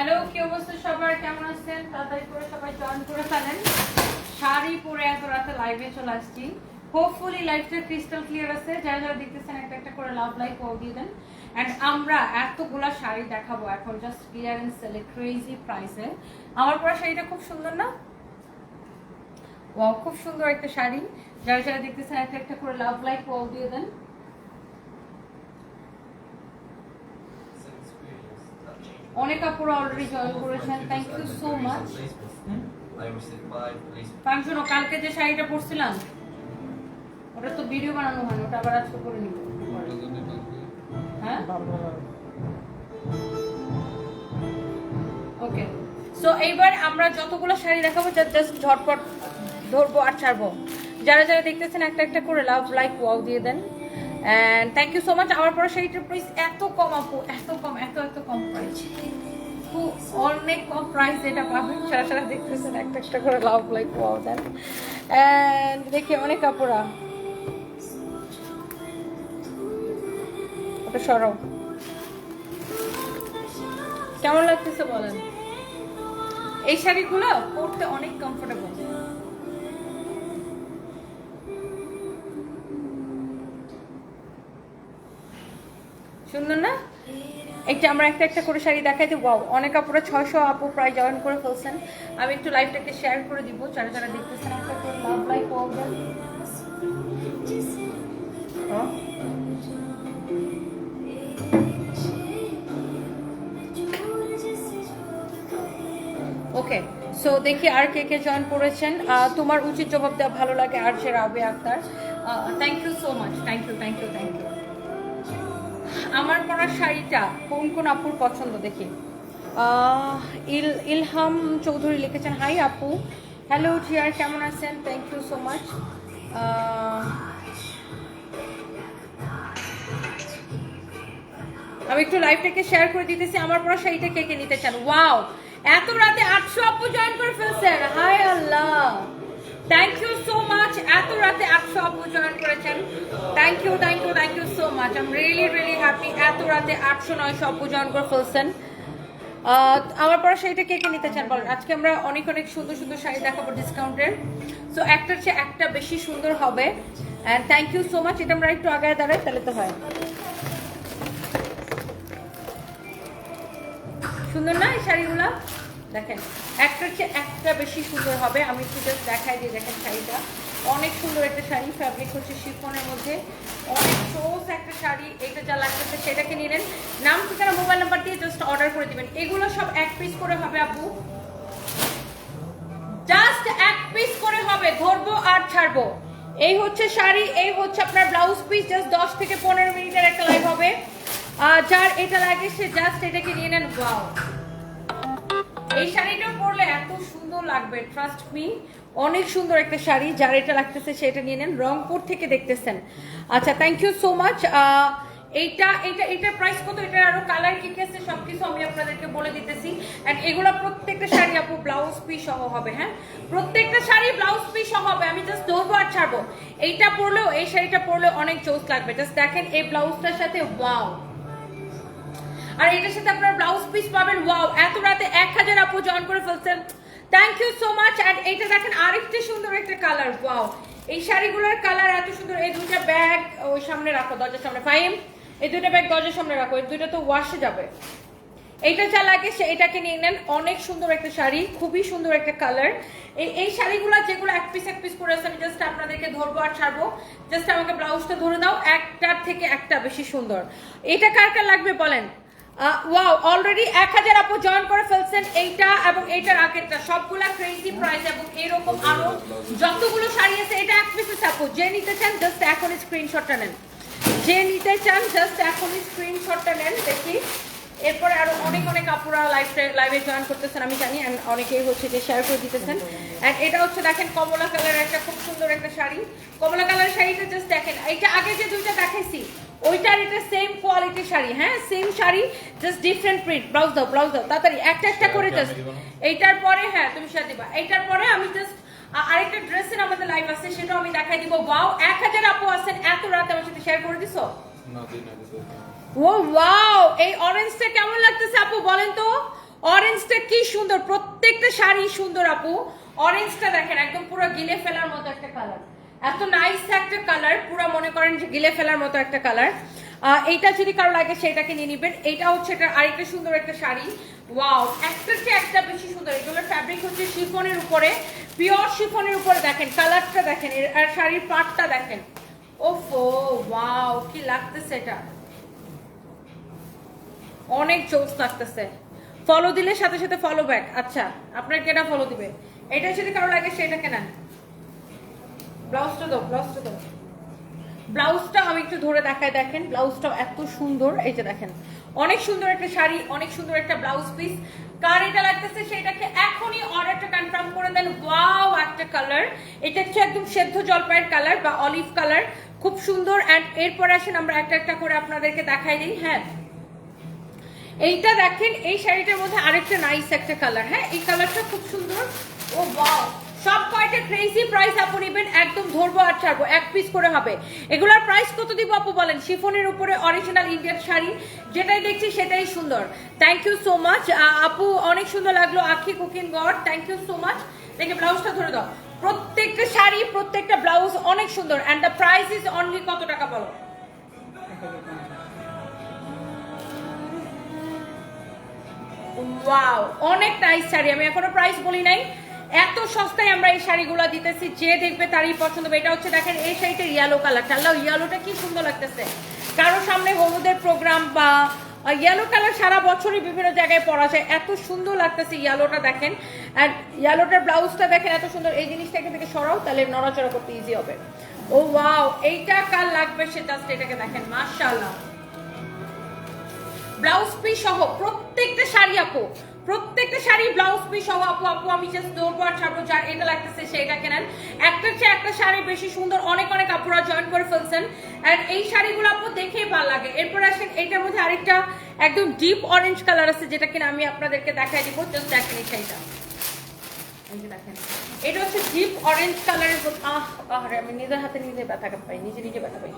Hello, কি অবস্থা সবার? কেমন আছেন? তাড়াতাড়ি করে সবাই জয়েন করে ফেলেন। শাড়ি পরে এত রাতে লাইভে চলে আসছি। হোপফুলি লাইভটা ক্রিস্টাল ক্লিয়ার আছে। যারা যারা দেখতেছেন, একটা একটা করে লাভ লাইক ও দিয়ে দেন। অ্যান্ড আমরা এতগুলা শাড়ি দেখাবো এখন জাস্ট ক্লিয়ারেন্স সেলে ক্রেজি প্রাইসে আমার পরা শাড়িটা খুব সুন্দর না? ও খুব সুন্দর একটা শাড়ি। যারা যারা দেখতেছেন, একটা একটা করে লাভ লাইক ও দিয়ে দেন। অনেক আপুরা অলরেডি জয়েন করেছেন থ্যাংক ইউ সো মাচ কারণ শোনো কালকে যে শাড়িটা পরছিলাম, ওটা তো ভিডিও বানানো হয় ওটা আবার আজকে করে নিব। হ্যাঁ? ওকে সো এইবার আমরা যতগুলো শাড়ি দেখাবো জাস্ট ঝটপট ধরবো আর ছাড়বো। যারা যারা দেখতেছেন, একটা একটা করে লাভ লাইক ওয়াও দিয়ে দেন। And thank you so much আমার পরে শাড়িটার প্রাইস এত কম, আপু, এত কম, এত এত কম প্রাইস অনেক কম প্রাইস এটা পাবেন। সারা সারা দেখতেছেন, একটা একটা করে লাভ লাইক ওয়াও দেন অ্যান্ড দেখি অনেক কাপড়া ওটা সরব কেমন লাগতেছে বলেন? এই শাড়িগুলো পরতে অনেক কমফোর্টেবল সুন্দর না? একটা আমরা একটা একটা করে শাড়ি দেখাই দেবো অনেক আপুরা ছয়শো আপু প্রায় জয়েন করে ফেলছেন। আমি একটু লাইভটাকে শেয়ার করে দিব, যারা যারা দেখতেছেন ওকে সো দেখি আর কে কে জয়েন করেছেন। তোমার উচিত জবাব দেওয়া ভালো লাগে, আর সে রাবে Akter. Thank you so much thank you thank you thank you আমার পরা শাড়িটা কোন কোন আপুর পছন্দ দেখি? ইল ইলহাম চৌধুরী লিখেছেন, হাই আপু। হ্যালো জিয়ার কেমন আছেন? থ্যাংক ইউ সো মাচ আমি একটু লাইভটাকে শেয়ার করে দিতেছি। আমার পরা শাড়িটা কে কে নিতে চান? ওয়াও এত রাতে আটশো আপু জয়েন করে ফেলছেন। হাই আল্লাহ! থ্যাংক ইউ সো মাচ এত রাতে আটশো আপু করেছেন। Thank you thank you thank you so much I'm really really happy এত রাতে আটশো নয়শো আপু করে ফেলছেন। আমার পরে শাড়িটা কে কে নিতে চান বলেন? আজকে আমরা অনেক অনেক সুন্দর সুন্দর শাড়ি দেখাবো ডিসকাউন্টের সো একটার চেয়ে একটা বেশি সুন্দর হবে। And thank you so much এটা আমরা একটু আগায় দাঁড়াই, তাহলে তো হয়। সুন্দর না এই শাড়িগুলো? দেখেন একটার চেয়ে একটা বেশি সুন্দর হবে, আমি একটু জাস্ট দেখাই দিই দেখেন শাড়িটা। অনেক সুন্দর একটা শাড়ি ফ্যাব্রিক হচ্ছে শিফনের মধ্যে। অনেক সোস একটা শাড়ি এটা যা লাগতেছে সেটাকে নিয়ে নেন নাম ঠিকানা মোবাইল নাম্বার দিয়ে জাস্ট অর্ডার করে দিবেন। এগুলো সব এক পিস করে হবে আপু। জাস্ট এক পিস করে হবে, ধরবো আর ছাড়বো। এই হচ্ছে শাড়ি, এই হচ্ছে আপনার ব্লাউজ পিস জাস্ট দশ থেকে পনেরো মিনিটের একটা লাইভ হবে। আর যার এটা লাগে সে জাস্ট এটাকে নিয়ে নেন ওয়াও এই শাড়িটা পরলে এত সুন্দর লাগবে ট্রাস্ট মি অনেক সুন্দর একটা শাড়ি, যার এটা লাগতেছে সেটা নিয়ে নেন। রংপুর থেকে দেখতেছেন। আচ্ছা থ্যাংক ইউ সো মাচ এইটা এটা এটা প্রাইস কত? এটা আরও কালার কি কি আছে? সবকিছু আমি আপনাদেরকে বলে দিতেছি। এন্ড এগুলো প্রত্যেকটা শাড়ি আপু ব্লাউজ পিস সহ হবে হ্যাঁ? প্রত্যেকটা শাড়ি ব্লাউজ পিস সহ হবে। আমি জাস্ট ধরবো আর ছাড়বো। এইটা পরলেও, এই শাড়িটা পরলেও অনেক জোস লাগবে। জাস্ট দেখেন এই ব্লাউজটার সাথে ওয়াও আর এটার সাথে আপনার ব্লাউজ পিস পাবেন। ওয়াও এত রাতে এক হাজার আপু জয়েন করে ফেলছেন। Thank you so much and এইটা দেখেন আরেকটা সুন্দর একটা কালার ওয়াও এই শাড়িগুলোর কালার এত সুন্দর। এই দুইটা ব্যাগ ওই সামনে রাখো, দরজার সামনে। ফাইম এই দুইটা ব্যাগ দরজার সামনে রাখো, এই দুইটা তো ওয়াশে যাবে। এইটা যা লাগে সে এটাকে নিয়ে নেন। অনেক সুন্দর একটা শাড়ি, খুবই সুন্দর একটা কালার এই এই শাড়িগুলো যেগুলো এক পিস এক পিস করে আছে, আমি জাস্ট আপনাদেরকে ধরবো আর ছাড়বো। জাস্ট আমাকে ব্লাউজটা ধরে দাও একটার থেকে একটা বেশি সুন্দর। এটা কার কার লাগবে বলেন? ওয়াও অলরেডি এক হাজার আপু জয়েন করে ফেলছেন এইটা এবং এইটার আগেরটা। সবগুলা ক্রেজি প্রাইস এবং এরকম আরও যতগুলো শাড়ি আছে এটা এক পিসেস আপু। যে নিতে চান জাস্ট এখন স্ক্রিনশটটা নেন। যে নিতে চান জাস্ট এখনই স্ক্রিনশটটা নেন দেখি। এরপরে আরও অনেক অনেক আপুরা লাইভ লাইভে জয়েন করতেছেন আমি জানি and অনেকেই হচ্ছে যে শেয়ার করে দিতেছেন। এন্ড এটা হচ্ছে দেখেন কমলা কালারের একটা খুব সুন্দর একটা শাড়ি। কমলা কালারের শাড়িটা জাস্ট দেখেন। এইটা আগে যে দুইটা দেখাইছি ওইটার এটা সেম কোয়ালিটির শাড়ি হ্যাঁ? Same sari just different print blouse দাও ব্লাউজ দাও তাড়াতাড়ি একটা একটা করে জাস্ট এইটার পরে হ্যাঁ তুমি সাথে দিবা। এইটার পরে আমি জাস্ট আরেকটা ড্রেসের আমাদের লাইভ আছে সেটাও আমি দেখাই দিব। ওয়াও এক হাজার আপু আছেন এত রাতে আমার সাথে শেয়ার করে দিছো? ও ওয়াও এই অরেঞ্জটা কেমন লাগতেছে আপু বলেন তো? অরেঞ্জটা কি সুন্দর প্রত্যেকটা শাড়ি সুন্দর আপু। অরেঞ্জটা দেখেন একদম পুরো গিলে ফেলার মতো একটা কালার এত নাইস একটা কালার পুরো মনে করেন যে গিলে ফেলার মতো একটা কালার এইটা যদি কারও লাগে সেটাকে নিয়ে নিবেন। এটা হচ্ছে এটা আরেকটা সুন্দর একটা শাড়ি। ওয়াও একটা চেয়ে একটা বেশি সুন্দর। এগুলোর ফ্যাব্রিক হচ্ছে শিফনের উপরে পিওর শিফনের উপরে দেখেন কালারটা দেখেন আর শাড়ির পাটটা দেখেন। ওফো ওয়াও কি লাগতেছে এটা। অনেক জোস লাগতেছে। ফলো দিলে সাথে সাথে ফলো ব্যাক আচ্ছা আপনার কেনা ফলো দিবে? এটা যদি কারও লাগে সেটা কেনা ব্লাউজটা দাও ব্লাউজটা দাও। ব্লাউজটা আমি একটু ধরে দেখায় দেখেন ব্লাউজটা এত সুন্দর। এই যে দেখেন, অনেক সুন্দর একটা শাড়ি, অনেক সুন্দর একটা ব্লাউজ পিস কার এটা লাগতেছে সেটাকে এখনই অর্ডারটা কনফার্ম করে দেন। ওয়াও একটা কালার এটা হচ্ছে একদম সেদ্ধ জলপাইয়ের কালার বা অলিভ কালার খুব সুন্দর। অ্যান্ড এরপরে আসেন, আমরা একটা একটা করে আপনাদেরকে দেখাই দিই। হ্যাঁ। এইটা দেখেন, এই শাড়িটার মধ্যে আরেকটা নাইস একটা কালার হ্যাঁ এই কালারটা খুব সুন্দর। ও ওয়াও সব কয়টা ক্রেজি প্রাইস আপু নেবেন? একদম ধরবো আর ছাড়বো। এক পিস করে হবে। এগুলার প্রাইস কত দিব আপু বলেন? শিফনের উপরে অরিজিনাল ইন্ডিয়ান শাড়ি, যেটাই দেখছি সেটাই সুন্দর। থ্যাংক ইউ সো মাচ আপু, অনেক সুন্দর লাগল Akhi cooking God. Thank you so much দেখে ব্লাউজটা ধরে দাও। প্রত্যেকটা শাড়ি, প্রত্যেকটা ব্লাউজ অনেক সুন্দর। And the price is only কত টাকা বলো? ওয়াও অনেক নাইস শাড়ি। আমি এখনও প্রাইস বলি নাই। এত সস্তায় আমরা এই শাড়িগুলো দিতেছি, যে দেখবে তারই পছন্দ হবে। এটা হচ্ছে দেখেন, এই শাড়িটা ইয়েলো কালারটা আল্লাহ ইয়েলোটা কি সুন্দর লাগতেছে। কারও সামনে হলুদের প্রোগ্রাম বা ইয়েলো কালার সারা বছরই বিভিন্ন জায়গায় পরা যায়। এত সুন্দর লাগতেছে ইয়েলোটা দেখেন। আর ইয়েলোটার ব্লাউজটা দেখেন, এত সুন্দর। এই জিনিসটা এখান থেকে সরাও, তাহলে নড়াচড়া করতে ইজি হবে। ও ওয়াও এইটা কার লাগবে সে জাস্ট এটাকে দেখেন, মাশাআল্লাহ। ব্লাউজ পিস সহ প্রত্যেকটা শাড়ি আপু প্রত্যেকটা শাড়ি ব্লাউজ পিস সহ আপু আপু, আমি জাস্ট আর ছাড়বো যার এটা লাগতেছে সেটা কেনেন। একটার চেয়ে একটা শাড়ি বেশি সুন্দর, অনেক অনেক আপুরা জয়েন করে ফেলছেন। আর এই শাড়িগুলো আপু দেখেই ভালো লাগে। এরপর আসেন, এটার মধ্যে আরেকটা একদম ডিপ অরেঞ্জ কালার আছে, যেটা কিনা আমি আপনাদেরকে দেখাই দিব জাস্ট দেখেন এই শাড়িটা। এটা হচ্ছে ডিপ অরেঞ্জ কালারের আমি নিজের হাতে নিজে পাই নিজে নিজে ব্যথা পাই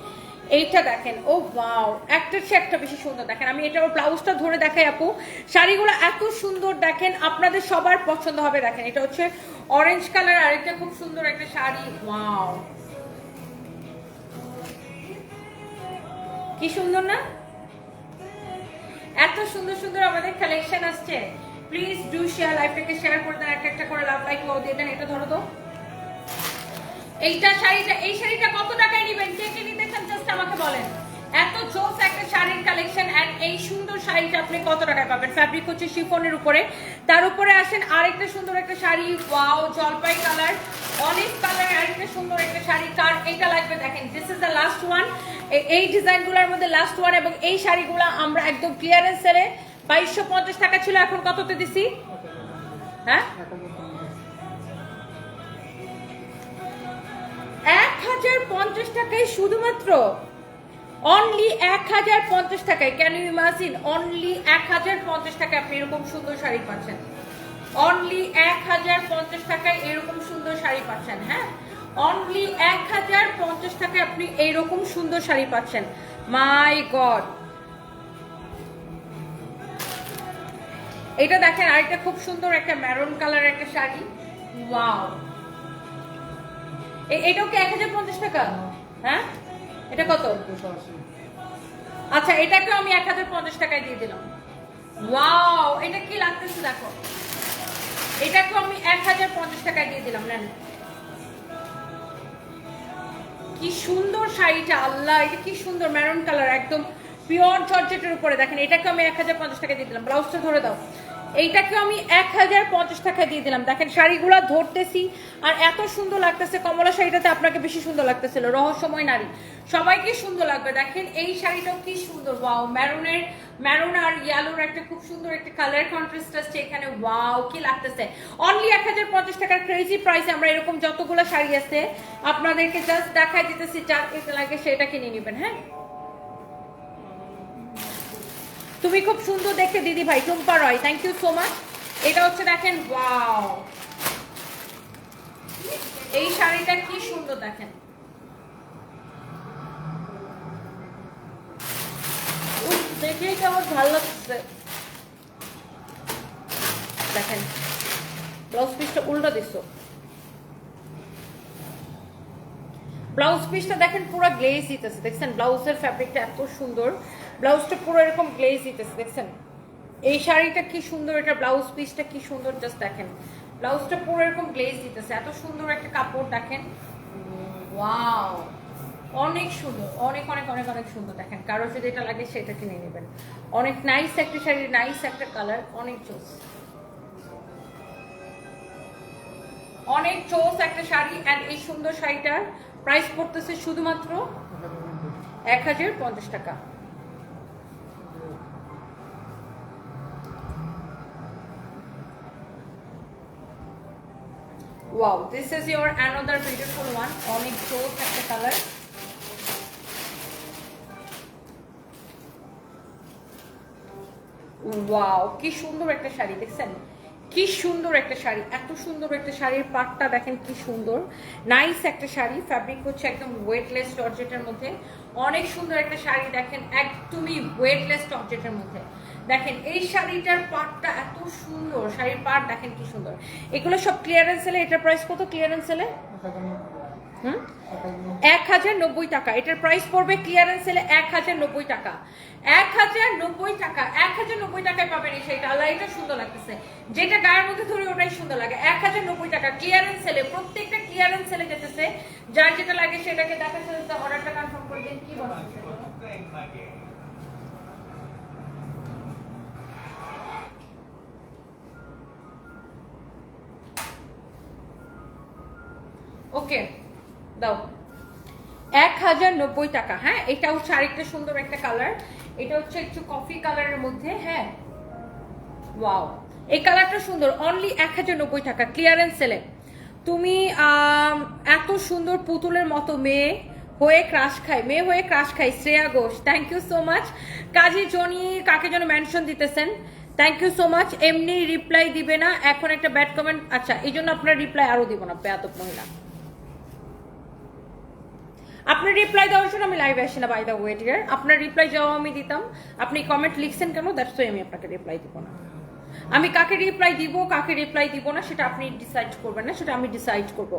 এইটা দেখেন, ও ওয়াও একটার চেয়ে একটা বেশি সুন্দর। দেখেন, আমি এটা ব্লাউজটা ধরে দেখাই আপু। শাড়িগুলো এত সুন্দর, দেখেন, আপনাদের সবার পছন্দ হবে। দেখেন, এটা হচ্ছে অরেঞ্জ কালার আরেকটা খুব সুন্দর একটা শাড়ি। ওয়াও কি সুন্দর না? এত সুন্দর সুন্দর আমাদের কালেকশন আসছে। প্লিজ ডু শেয়ার লাইফটাকে শেয়ার করে দেন, একটা একটা করে লাভ লাইক দিয়ে দেন, এটা ধরো তো। এইটা শাড়িটা, এই শাড়িটা কত টাকায় নেবেন? কে কে নিতে চান জাস্ট আমাকে বলেন। এত জোস একটা শাড়ির কালেকশন এন্ড এই সুন্দর শাড়িটা আপনি কত টাকায় পাবেন? ফ্যাব্রিক হচ্ছে শিফনের উপরে। তার উপরে আসেন আরেকটা সুন্দর একটা শাড়ি ওয়াও জলপাই কালার অলিভ কালার আরেকটা সুন্দর একটা শাড়ি। কার এটা লাগবে দেখেন this is the last one এই ডিজাইনগুলোর মধ্যে লাস্ট ওয়ান এবং এই শাড়িগুলো আমরা একদম ক্লিয়ারেন্স বাইশশো পঞ্চাশ টাকা ছিল, এখন কততে দিছি? হ্যাঁ? এক হাজার পঞ্চাশ টাকায় শুধুমাত্র অনলি এক হাজার পঞ্চাশ টাকায়। ক্যান ইউ ইমাজিন অনলি এক হাজার পঞ্চাশ টাকায় আপনি এরকম সুন্দর শাড়ি পাচ্ছেন। অনলি এক হাজার পঞ্চাশ টাকায় এরকম সুন্দর শাড়ি পাচ্ছেন হ্যাঁ? অনলি এক হাজার পঞ্চাশ টাকায় আপনি এইরকম সুন্দর শাড়ি পাচ্ছেন। মাই গড এটা দেখেন আরেকটা খুব সুন্দর একটা ম্যারুন কালার একটা শাড়ি। ওয়াও এটাও কি এক হাজার পঞ্চাশ টাকা? হ্যাঁ? এটা কত? আচ্ছা এটাকেও আমি এক হাজার পঞ্চাশ টাকায় দিয়ে দিলাম। ওয়াও এটা কি লাগতেছে দেখো। এটাকেও আমি এক হাজার পঞ্চাশ টাকায় দিয়ে দিলাম, নেন। কি সুন্দর শাড়িটা, আল্লাহ, এটা কি সুন্দর ম্যারুন কালার একদম পিওর জর্জেটের উপরে। দেখেন এটাকে আমি এক হাজার পঞ্চাশ টাকা দিয়ে দিলাম। ব্লাউজটা ধরে দাও। এইটাকে আমি এক হাজার পঞ্চাশ টাকা দিয়ে দিলাম। দেখেন শাড়িগুলো ধরতেছি, আর এত সুন্দর লাগতেছে কমলা শাড়িটাতে, আপনাকে বেশি সুন্দর লাগতেছিল, রহস্যময় নারী। সবাইকে সুন্দর লাগবে। দেখেন এই শাড়িটাও কি সুন্দর, ওয়াও, ম্যারুনের, ম্যারুন আর ইয়ালোর একটা খুব সুন্দর একটা কালার কন্ট্রাস্ট আসছে এখানে, ওয়াও, কি লাগতেছে। অনলি এক হাজার পঞ্চাশ টাকার ক্রেজি প্রাইসে আমরা এরকম যতগুলো শাড়ি আছে, আপনাদেরকে জাস্ট দেখাই দিতেছি, যার লাগে সেটা কিনে নেবেন হ্যাঁ? তুমি খুব সুন্দর দেখতে, দিদি ভাই, Tumpa Roy thank you so much এটা হচ্ছে দেখেন ওয়াও এই শাড়িটা কি সুন্দর দেখেন। দেখেই কেমন ভালো লাগছে। দেখেন ব্লাউজ পিসটা উল্টা দিছো। ব্লাউজ পিসটা দেখেন পুরো গ্লেজ দিতেছে। দেখছেন ব্লাউজের ফ্যাব্রিকটা এত সুন্দর। ব্লাউজটা পুরো এরকম গ্লেজ দিতেছে, দেখছেন? এই শাড়িটা কি সুন্দর, এটা ব্লাউজ পিসটা কি সুন্দর জাস্ট দেখেন। ব্লাউজটা পুরো এরকম গ্লেজ দিতেছে, এত সুন্দর একটা কাপড়, দেখেন। ওয়াও অনেক সুন্দর, অনেক অনেক অনেক অনেক সুন্দর, দেখেন। কারও যদি এটা লাগে, সেটা কিনে নেবেন। অনেক নাইস একটা শাড়ি নাইস একটা কালার অনেক চোস। অনেক চোস একটা শাড়ি অ্যান্ড এই সুন্দর শাড়িটার প্রাইস পড়তেছে শুধুমাত্র এক হাজার পঞ্চাশ টাকা। Wow this is your another beautiful one অনেক চোস একটা কালার ওয়াও কি সুন্দর একটা শাড়ি, দেখছেন? কি সুন্দর একটা শাড়ি, এত সুন্দর একটা শাড়ির পাটটা দেখেন কি সুন্দর। নাইস একটা শাড়ি ফ্যাব্রিক হচ্ছে একদম ওয়েটলেস জর্জেটের মধ্যে। অনেক সুন্দর একটা শাড়ি দেখেন, একদমই ওয়েটলেস জর্জেটের মধ্যে। দেখেন, এই শাড়িটার পাটটা এত সুন্দর, শাড়ির পাট দেখেন কি সুন্দর। এগুলো সব ক্লিয়ারেন্স সেলে এটার প্রাইস কত ক্লিয়ারেন্স সেলে হুম? এক হাজার নব্বই টাকা। এটার প্রাইস পড়বে ক্লিয়ারেন্স সেলে এক হাজার নব্বই টাকা। এক হাজার নব্বই টাকা, এক হাজার নব্বই টাকায় পাবেন এই শাড়িটা। আল্লাহ, এটা সুন্দর লাগতেছে। যেটা গায়ের মধ্যে ধরে, ওটাই সুন্দর লাগে। এক হাজার নব্বই টাকা ক্লিয়ারেন্স সেলে প্রত্যেকটা ক্লিয়ারেন্স সেলে যেতেছে। যার যেটা লাগে সেটাকে দেখা অর্ডারটা কনফার্ম করে দিন। কি বলেন দাও। এক হাজার নব্বই টাকা হ্যাঁ? এটা হচ্ছে আরেকটা সুন্দর একটা কালার এটা হচ্ছে একটু কফি কালারের মধ্যে হ্যাঁ? ওয়াও এই কালারটা সুন্দর অনলি এক হাজার নব্বই টাকা ক্লিয়ারেন্স সেলে তুমি এত সুন্দর পুতুলের মতো মেয়ে হয়ে ক্রাশ খাই মেয়ে হয়ে ক্রাশ খাই Shreya Ghosh. Thank you so much Kazi Jony কাকে যেন মেনশন দিতেছেন। থ্যাংক ইউ সো মাচ এমনি রিপ্লাই দিবে না, এখন একটা ব্যাড কমেন্ট আচ্ছা এই জন্য আপনার রিপ্লাই আরও দিব না, বেয়াদব মহিলা। আপনার রিপ্লাই দেওয়ার জন্য আমি লাইভে আসি না বাই দ্য ওয়ে ডিয়ার আপনার রিপ্লাই যাওয়া আমি দিতাম। আপনি কমেন্ট লিখছেন কেন? দ্যাটস ওয়াই আমি আপনাকে রিপ্লাই দিব না। আমি কাকে রিপ্লাই দিব, কাকে রিপ্লাই দিব না, সেটা আপনি ডিসাইড করবেন না, সেটা আমি ডিসাইড করব।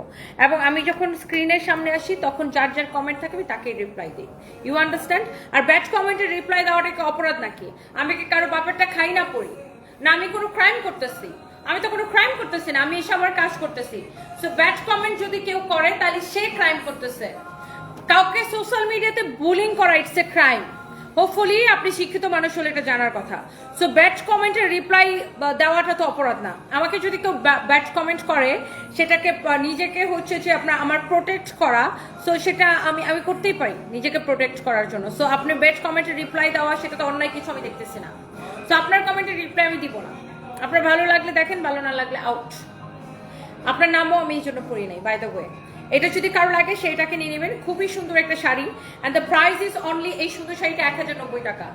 এবং আমি যখন স্ক্রিনের সামনে আসি, তখন যার যার কমেন্ট থাকে, আমি তাকে রিপ্লাই দিই। ইউ আন্ডারস্ট্যান্ড আর ব্যাড কমেন্টের রিপ্লাই দেওয়াটা কি অপরাধ নাকি? আমি কি কারও বাপেরটা খাই না পড়ি? না, আমি কোনো ক্রাইম করতেছি। আমি তো কোনো ক্রাইম করতেছি না, আমি এসে আমার কাজ করতেছি। সো ব্যাড কমেন্ট যদি কেউ করে, তাহলে সে ক্রাইম করতেছে। কাউকে সোশ্যাল মিডিয়াতে বুলিং করা ইটস এ ক্রাইম হোপফুলি আপনি শিক্ষিত মানুষ হলে এটা জানার কথা। সো ব্যাড কমেন্টের রিপ্লাই দেওয়াটা তো অপরাধ না। আমাকে যদি কেউ ব্যাড কমেন্ট করে, সেটাকে নিজেকে হচ্ছে যে আপনার, আমার প্রোটেক্ট করা সো সেটা আমি আমি করতেই পারি, নিজেকে প্রোটেক্ট করার জন্য। সো আপনি ব্যাড কমেন্টের রিপ্লাই দেওয়া, সেটা তো অন্যায় কিছু আমি দেখতেছি না। সো আপনার কমেন্টের রিপ্লাই আমি দিব না। আপনার ভালো লাগলে দেখেন, ভালো না লাগলে আউট আপনার নামও আমি এই জন্য পড়ি নাই বাই দ্য ওয়ে এটা যদি কারও লাগে, সেইটাকে নিয়ে নেবেন। খুবই সুন্দর একটা sari. And the price is only এই সুন্দর শাড়িটা এক হাজার নব্বই টাকা।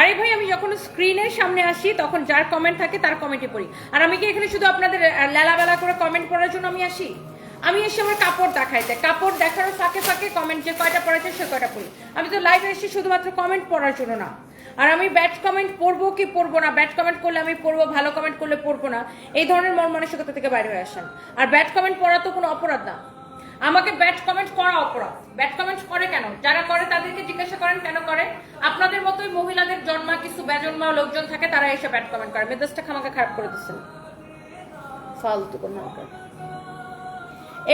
আরে ভাই, আমি যখন স্ক্রিনের সামনে আসি, তখন যার কমেন্ট থাকে, তার কমেন্টে পড়ি। আর আমি কি এখানে শুধু আপনাদের লেলাবেলা করে কমেন্ট পড়ার জন্য আমি আসি? আমি এসে আমার কাপড় দেখাইতে কাপড় দেখার ফাঁকে ফাঁকে কমেন্ট যে কয়টা পড়াচ্ছে সে কয়টা পড়ি। আমি তো লাইভে এসেছি শুধুমাত্র কমেন্ট পড়ার জন্য না। আর আমি ব্যাড কমেন্ট পড়ব কি পড়ব না? ব্যাড কমেন্ট করলে আমি পড়ব, ভালো কমেন্ট করলে পড়ব না। এই ধরনের মন মানসিকতা থেকে বাইরে হয়ে আসেন। আর ব্যাড কমেন্ট পড়া তো কোনো অপরাধ না। আমাকে ব্যাড কমেন্ট করা অপরাধ। ব্যাড কমেন্ট করে কেন? যারা করে তাদেরকে জিজ্ঞাসা করেন, কেন করে? আপনাদের মতোই মহিলাদের জন্মা কিছু বেজন্মা লোকজন থাকে, তারা এসে ব্যাড কমেন্ট করে। মেজাজটা আমাকে খারাপ করে দিচ্ছেন। ফালতু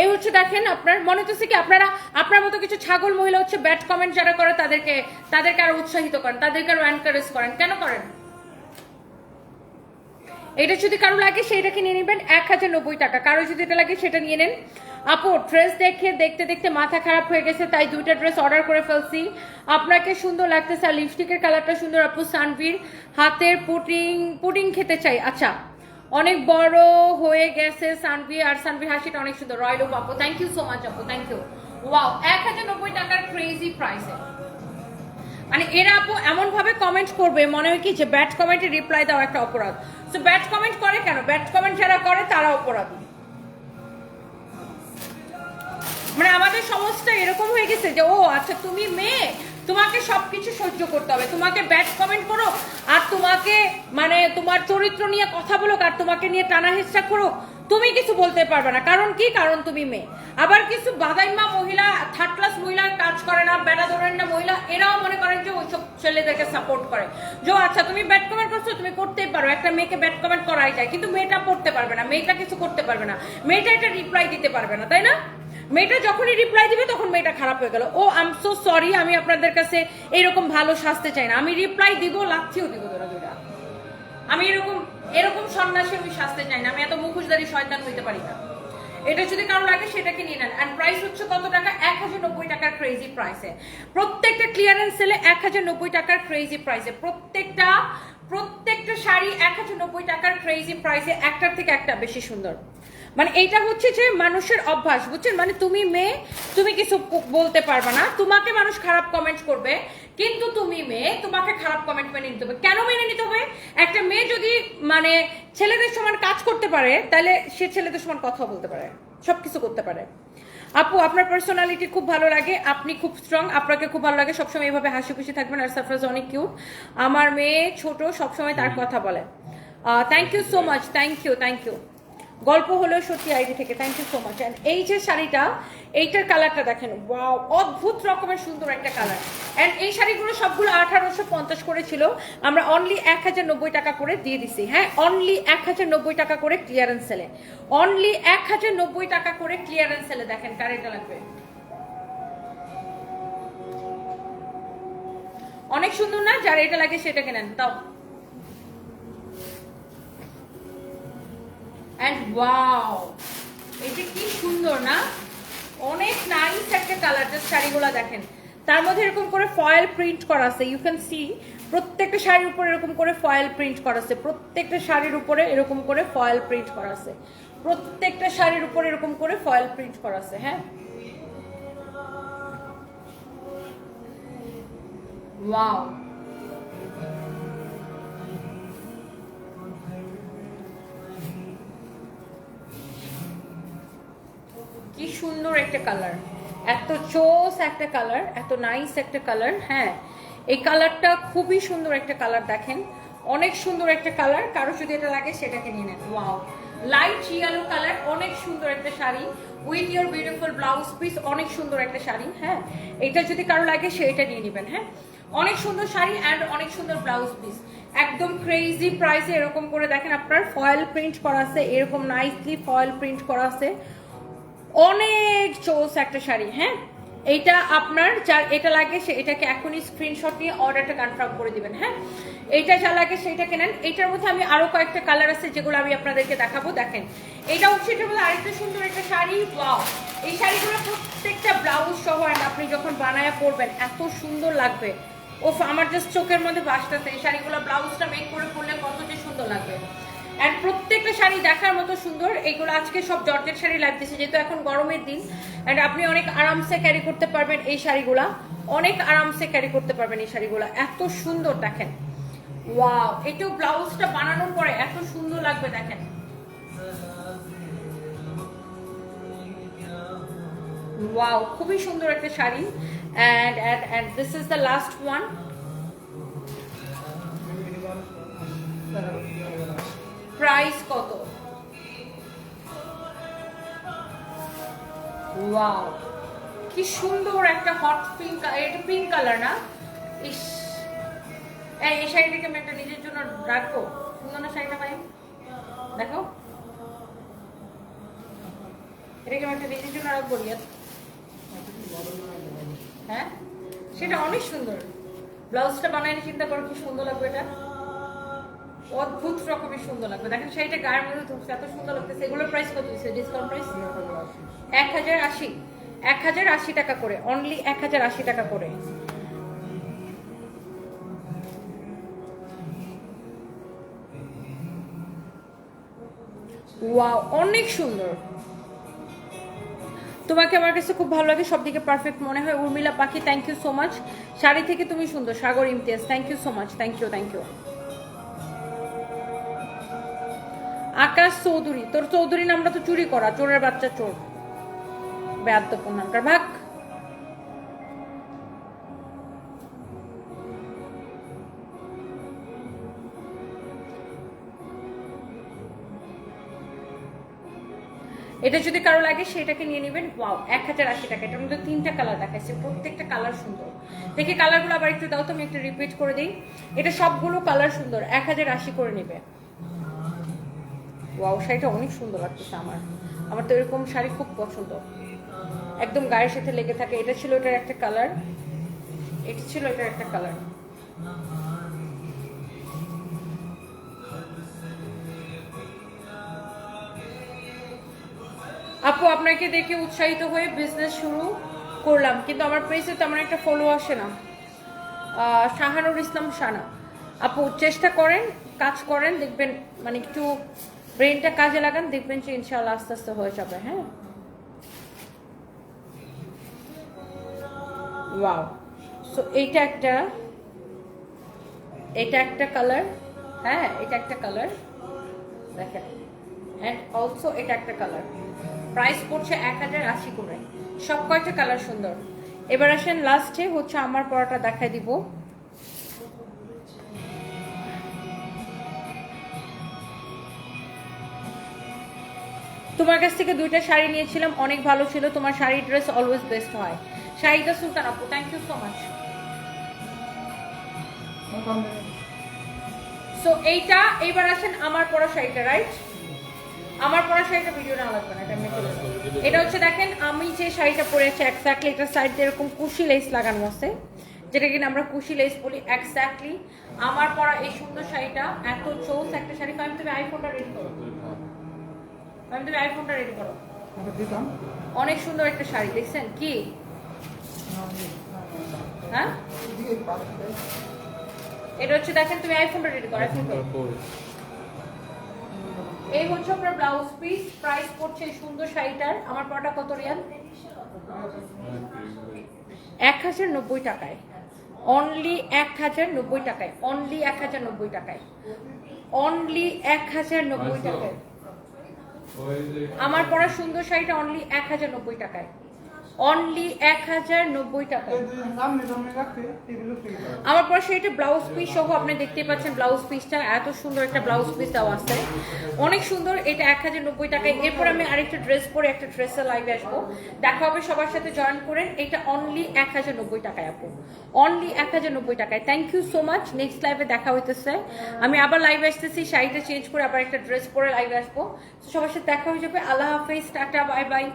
এই হচ্ছে দেখেন আপনার, মনে হচ্ছে কি আপনারা, আপনার মতো কিছু ছাগল মহিলা হচ্ছে ব্যাড কমেন্ট যারা করে, তাদেরকে তাদেরকে আরও উৎসাহিত করেন, তাদেরকে আরও এনকারেজ করেন। কেন করেন? এটা যদি কারও লাগে, সেইটাকে নিয়ে নেবেন এক হাজার নব্বই টাকা। কারও যদি এটা লাগে, সেটা নিয়ে নেন। আপু ড্রেস দেখে, দেখতে দেখতে মাথা খারাপ হয়ে গেছে, তাই দুইটা ড্রেস অর্ডার করে ফেলছি। আপনাকে সুন্দর লাগতেছে, আর লিপস্টিকের কালারটা সুন্দর, আপু, সানভির। হাতের পুটিং পুডিং খেতে চাই। আচ্ছা অনেক বড় হয়ে গেছে সানভি আর সানভির হাসিটা অনেক সুন্দর। রয়্যাল আপু থ্যাংক ইউ সো মাচ আপু থ্যাংক ইউ ওয়াও এক হাজার নব্বই টাকার ক্রেজি প্রাইসে মানে এরা আপু এমন ভাবে কমেন্ট করবে, মনে হয় কি যে ব্যাড কমেন্টে রিপ্লাই দেওয়া একটা অপরাধ। তো ব্যাড কমেন্ট করে কেন? ব্যাড কমেন্ট যারা করে, তারা অপরাধী। মানে আমাদের সমাজটা এরকম হয়ে গেছে যে, ও আচ্ছা তুমি মেয়ে, তোমাকে সবকিছু সহ্য করতে হবে। তোমাকে ব্যাড কমেন্ট করো, আর তোমাকে মানে তোমার চরিত্র নিয়ে কথা বলো আর তোমাকে নিয়ে টানা হেসা করো তুমি কিছু বলতে পারবে না। কারণ কি? কারণ তুমি মেয়ে। আবার কিছু বাদাইমা মহিলা থার্ড ক্লাস মহিলা কাজ করে না বেড়া ধরেন না মহিলা, এরাও মনে করেন যে ওইসব ছেলেদেরকে সাপোর্ট করে। যে আচ্ছা তুমি ব্যাট কমেন্ট করছ, তুমি করতেই পারো। একটা মেয়েকে ব্যাট কমেন্ট করাই যায়, কিন্তু মেয়েটা পড়তে পারবে না। মেয়েটা কিছু করতে পারবে না। মেয়েটা এটা রিপ্লাই দিতে পারবে না, তাই না? মেয়েটা যখনই রিপ্লাই দিবে, তখন মেয়েটা খারাপ হয়ে গেল। ও আম সো সরি আমি আপনাদের কাছে এরকম ভালো শাস্তে চাই না। আমি রিপ্লাই দিব, লাথিও দিব দুটা আমি এরকম এরকম সন্ন্যাসী আমি সাজতে চাই না, আমি এত মুখোশদারি শয়তান হইতে পারি না। এটা যদি কারও লাগে, সেটাকে নিয়ে নেন। অ্যান্ড প্রাইস হচ্ছে কত টাকা? এক হাজার নব্বই টাকার ক্রেজি প্রাইসে প্রত্যেকটা ক্লিয়ারেন্স সেলে এক হাজার নব্বই টাকার ক্রেজি প্রাইসে প্রত্যেকটা প্রত্যেকটা শাড়ি এক হাজার নব্বই টাকার ক্রেজি প্রাইসে একটার থেকে একটা বেশি সুন্দর। মানে এইটা হচ্ছে যে মানুষের অভ্যাস বুঝছেন? মানে তুমি মেয়ে তুমি কিছু বলতে পারবে না। তোমাকে মানুষ খারাপ কমেন্ট করবে কিন্তু তুমি মেয়ে তোমাকে খারাপ কমেন্ট মেনে নিতে হবে। কেন মেনে নিতে হবে? একটা মেয়ে যদি মানে ছেলেদের সমান কাজ করতে পারে তাহলে সে ছেলেদের সমান কথা বলতে পারে সবকিছু করতে পারে। আপু আপনার পার্সোনালিটি খুব ভালো লাগে আপনি খুব স্ট্রং আপনাকে খুব ভালো লাগে সবসময় এভাবে হাসি খুশি থাকবেন আর সারফরাজ অনেক কিউট আমার মেয়ে ছোট সবসময় তার কথা বলে। Thank you so much thank you thank you গল্প হলো সত্যি আইডি থেকে। Thank you so much and এই যে শাড়িটা, এইটার কালারটা দেখেন। ওয়াও অদ্ভুত রকমের সুন্দর একটা কালার অ্যান্ড এই শাড়িগুলো সবগুলো আঠারোশো পঞ্চাশ করে ছিল। আমরা অনলি এক হাজার নব্বই টাকা করে দিয়ে দিছি। হ্যাঁ অনলি এক হাজার নব্বই টাকা করে ক্লিয়ারেন্স সেলে অনলি এক হাজার নব্বই টাকা করে ক্লিয়ারেন্স সেলে দেখেন কারেন্টটা লাগবে। অনেক সুন্দর না? যার এটা লাগে সেটা কেনেন। তাও অ্যান্ড ওয়াও এটা কি সুন্দর, না? অনেক নাইস একটা কালার জাস্ট শাড়িগুলো দেখেন। তার মধ্যে এরকম করে ফয়েল প্রিন্ট করা আছে। ইউ ক্যান সি প্রত্যেকটা শাড়ির উপরে এরকম করে ফয়েল প্রিন্ট করা আছে। প্রত্যেকটা শাড়ির উপরে এরকম করে ফয়েল প্রিন্ট করা আছে। প্রত্যেকটা শাড়ির উপরে এরকম করে ফয়েল প্রিন্ট করা আছে হ্যাঁ? ওয়াও সুন্দর একটা কালার এত চোস একটা কালার এত নাইস একটা কালার হ্যাঁ। এই কালারটা খুবই সুন্দর একটা কালার দেখেন। অনেক সুন্দর একটা কালার কারও যদি এটা লাগে সেটাকে নিয়ে নেন। ওয়াও লাইট ইয়েলো কালার অনেক সুন্দর একটা sari. With your beautiful blouse piece অনেক সুন্দর একটা শাড়ি হ্যাঁ। এটা যদি কারও লাগে, সে এটা নিয়ে নেবেন হ্যাঁ। অনেক সুন্দর শাড়ি অ্যান্ড অনেক সুন্দর ব্লাউজ পিস একদম ক্রেজি প্রাইসে এরকম করে দেখেন, আপনার ফয়েল প্রিন্ট করা আছে, এরকম নাইসলি ফয়েল প্রিন্ট করা আছে। অনেক চোস একটা শাড়ি হ্যাঁ? এইটা আপনার যার এটা লাগে সে এটাকে এখনই স্ক্রিনশট নিয়ে অর্ডারটা কনফার্ম করে দিবেন হ্যাঁ? এইটা যা লাগে সেইটা কেনেন। এটার মধ্যে আমি আরও কয়েকটা কালার আছে যেগুলো আমি আপনাদেরকে দেখাবো, দেখেন। এটা হচ্ছে এটার মধ্যে আরেকটা সুন্দর একটা শাড়ি ওয়াও এই শাড়িগুলো প্রত্যেকটা ব্লাউজ সহ আপনি যখন বানায় পরবেন, এত সুন্দর লাগবে। ও আমার জাস্ট চোখের মধ্যে বাসটাছে এই শাড়িগুলো ব্লাউজটা মেক করে পরলে কত যে সুন্দর লাগবে। অ্যান্ড প্রত্যেকটা শাড়ি দেখার মতো সুন্দর। এইগুলো আজকে সব জর্জেট শাড়ি লাগতেছে যেহেতু এখন গরমের দিন। অ্যান্ড আপনি অনেক আরামসে ক্যারি করতে পারবেন এই শাড়িগুলা। অনেক আরামসে ক্যারি করতে পারবেন এই শাড়িগুলা। এত সুন্দর, দেখেন। ওয়াও এটাও ব্লাউজটা বানানোর পরে এত সুন্দর লাগবে, দেখেন। ওয়াও খুবই সুন্দর একটা sari. And and and this is the last one price কত? ওয়াও, কি সুন্দর একটা হট পিঙ্ক এটা পিঙ্ক কালার না? ইস, এই শাড়িটাকে আমি একটা নিজের জন্য রাখব? সুন্দর না শাড়িটা পাই? দেখো। এটাকে আমি একটা নিজের জন্য রাখব হ্যাঁ? সেটা অনেক সুন্দর। ব্লাউজটা বানাইনি চিন্তা করো কি সুন্দর লাগবে এটা। অদ্ভুত রকমের সুন্দর লাগবে। দেখেন শাড়িটা গায়ের মধ্যে ধরছে এত সুন্দর লাগতেছে। এগুলোর প্রাইস কত দিচ্ছে? ডিসকাউন্ট প্রাইস এক হাজার আশি। এক হাজার আশি টাকা করে। অনলি এক হাজার আশি টাকা করে। ওয়াও অনেক সুন্দর। তোমাকে আমার কাছে খুব ভালো লাগে সব দিকে পারফেক্ট মনে হয়। Urmila Pakhi thank you so much sari থেকে তুমি সুন্দর। Sagar Imtiaz thank you so much thank you thank you Akash Chowdhury, তোর চৌধুরী নামটা তো চুরি করা, চোরের বাচ্চা চোর। বেয়াদ্দপুর ভাগ। এটা যদি কারও লাগে, সেটাকে নিয়ে নেবেন। ওয়াও, এক হাজার আশি টাকা। এটার মধ্যে তিনটা কালার দেখাচ্ছে প্রত্যেকটা কালার সুন্দর। দেখি কালারগুলো আবার একটু দাও তো, আমি একটু রিপিট করে দিই। এটা সবগুলো কালার সুন্দর, এক হাজার আশি করে নেবে। ওয়াও শাড়িটা অনেক সুন্দর লাগতেছে আমার। আমার তো এরকম শাড়ি খুব পছন্দ। একদম গায়ের সাথে লেগে থাকে। এটা ছিল এটার একটা কালার এটা ছিল এটার একটা কালার আপু, আপনাকে দেখে উৎসাহিত হয়ে বিজনেস শুরু করলাম। কিন্তু আমার পেজে তেমন একটা ফলো আসে না। শাহানুর ইসলাম সানা আপু, চেষ্টা করেন, কাজ করেন, দেখবেন মানে একটু ব্রেনটা কাজে লাগান, দেখবেন যে ইনশাআল্লাহ আস্তে আস্তে হয়ে যাবে হ্যাঁ? ওয়াও সো এইটা একটা, এটা একটা কালার হ্যাঁ এটা একটা কালার দেখেন অ্যান্ড অলসো এটা একটা কালার প্রাইস পড়ছে এক হাজার আশি করে। সব কয়টা কালার সুন্দর। এবার আসেন লাস্টে হচ্ছে আমার পরাটা দেখাই দিব। তোমার কাছ থেকে দুইটা শাড়ি নিয়েছিলাম, অনেক ভালো ছিল। তোমার শাড়ি ড্রেস অলওয়েজ বেস্ট হয়। শাড়িটা সুলতান আপু thank you so much so এইটা, এইবার আসেন আমার পরা শাড়িটা রাইট আমার পরা শাড়িটা ভিডিও না লাগবে না, এটা হচ্ছে দেখেন, আমি যে শাড়িটা পরেছি এক্স্যাক্টলি এটা সাইড এরকম কুশি লেস লাগানো আছে। যেটা কিনা আমরা কুশি লেস বলি এক্স্যাক্টলি আমার পরা এই সুন্দর শাড়িটা, এত চৌস একটা শাড়ি আমি তুমি আইফোনটা রেডি করো। আমি তুমি আইফোনটা রেডি করো। অনেক সুন্দর একটা শাড়ি দেখছেন? কি? হ্যাঁ? এটা হচ্ছে দেখেন তুমি আইফোনটা রেডি করো আইফোন এই হচ্ছে আপনার ব্লাউজ পিস প্রাইস পড়ছে এই সুন্দর শাড়িটার। আমার পড়াটা কত রিয়াল? এক হাজার নব্বই টাকায়। অনলি এক হাজার নব্বই টাকায়। অনলি এক হাজার নব্বই টাকায়। অনলি এক হাজার নব্বই টাকায়। আমার পরা সুন্দর শাড়িটা অনলি এক হাজার নব্বই টাকায়। অনলি এক হাজার নব্বই টাকায় আমার পর সেইটা ব্লাউজ পিস সহ আপনি দেখতে পাচ্ছেন ব্লাউজ পিসটা এত সুন্দর একটা ব্লাউজ পিস দেওয়া আছে। অনেক সুন্দর এটা এক হাজার নব্বই টাকায় এরপর আমি আরেকটা ড্রেস পরে একটা ড্রেসের লাইভে আসব। দেখা হবে সবার সাথে জয়েন করেন এটা অনলি এক হাজার নব্বই টাকায় আপু। অনলি এক হাজার নব্বই টাকায়। Thank you so much next লাইভে দেখা হইতেছে। আমি আবার লাইভে আসতেছি শাড়িটা চেঞ্জ করে আবার একটা ড্রেস পরে লাইভে আসব। সবার সাথে দেখা হয়ে যাবে। আল্লাহ হাফেজ টাটা বাই বাই